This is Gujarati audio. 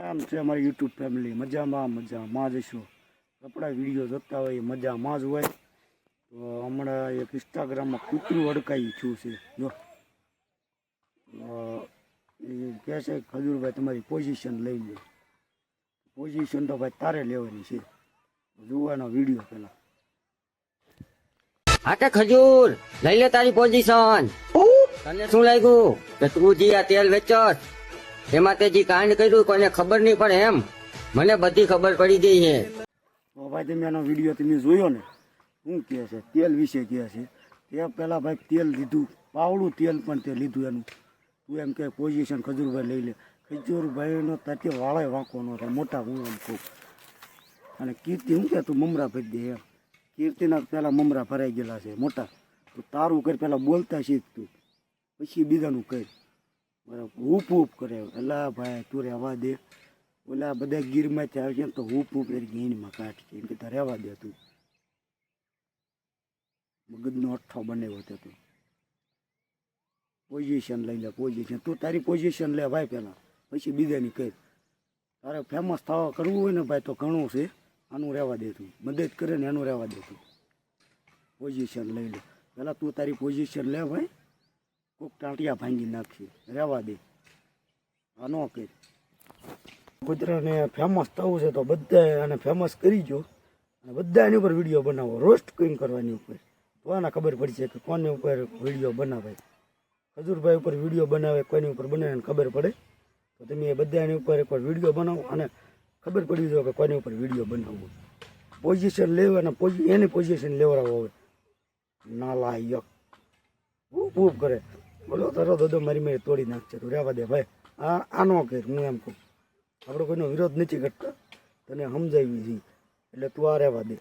કેમ છે અમારી યુટ્યુબ ફેમિલી મજામાં મજામાં. જ છો કપડા વીડિયો જોતા હોય મજામાં. જ હોય. તો હમણાં એક ઇન્સ્ટાગ્રામમાં કૂતરું અડકાઈ છું છે. જો. એ કહે છે ખજૂરભાઈ તમારી પોઝિશન લઈ લે. પોઝિશન તો ભાઈ તારે લેવાની છે. જોવાનો વીડિયો પહેલાં. હા તે ખજૂર લઈ લે તારી પોઝિશન તને શું લાગ્યું? કે તું જી આ તેલ વેચસ એમાં તે જે કાંડ કર્યું કોઈને ખબર નહીં પડે એમ. મને બધી ખબર પડી ગઈ છે. તો ભાઈ તમે એનો વીડિયો તમે જોયો ને, શું કહે છે? તેલ વિશે કહે છે. તે પહેલાં ભાઈ તેલ લીધું, પાવડું તેલ પણ તે લીધું એનું. તું એમ કે પોઝિશન ખજૂરભાઈ લઈ લે. ખજૂરભાઈનો તાતે વાળે વાંકો નો થાય મોટા હું એમ કહું. અને કીર્તિ શું કે તું મમરા ભરી દે એમ. કીર્તિના પહેલાં મમરા ભરાઈ ગયેલા છે, મોટા. તું તારું કરી, પહેલાં બોલતા શીખ તું. પછી બીજાનું કર. બરાબર હૂપ હૂપ કરે. અલા ભાઈ, તું રહેવા દે. ઓલા બધા ગીરમાં ચાલ છે ને તો હૂપ હૂપ કરી ગીણમાં કાઢ છે. એમ કે રહેવા દે તું. મગજનો અઠ્ઠો બનાવ્યો હતો તું. પોઝિશન લઈ લે પોઝિશન તું તારી પોઝિશન લે ભાઈ પહેલાં પછી બીજાની કહી તારે ફેમસ થવા કરવું હોય ને ભાઈ તો ઘણું છે. આનું રહેવા દે તું. મદદ કરે ને એનું રહેવા દે તું. પોઝિશન લઈ લે. પહેલાં તું તારી પોઝિશન લે ભાઈ. કોક ટાંટિયા ભાંગી નાખી રહેવા દે. આ ન કરી કુતરાને ફેમસ થવું છે તો બધા એને ફેમસ કરી જો. અને બધા એની ઉપર વીડિયો બનાવો. રોસ્ટ ક્વીન કરવાની ઉપર. તો આને ખબર પડશે કે કોની ઉપર વીડિયો બનાવે ખજૂરભાઈ ઉપર વીડિયો બનાવે કોઈની ઉપર બનાવે ખબર પડે. તો તમે એ બધા એની ઉપર એકવાર વીડિયો બનાવો અને ખબર પડી જાય કે કોની ઉપર વીડિયો બનાવવો. પોઝિશન લેવ અને એની પોઝિશન લેવડાવો હવે. નાલાયક. ખૂબ ખૂબ કરે. બોલો તારો દોદો, મારી મેં તોડી નાખશે તું રહેવા દે ભાઈ. આ આનો કર, હું એમ કહું. આપણે કોઈનો વિરોધ નથી કરતા. તને સમજાવી છે એટલે તું આ રહેવા દે.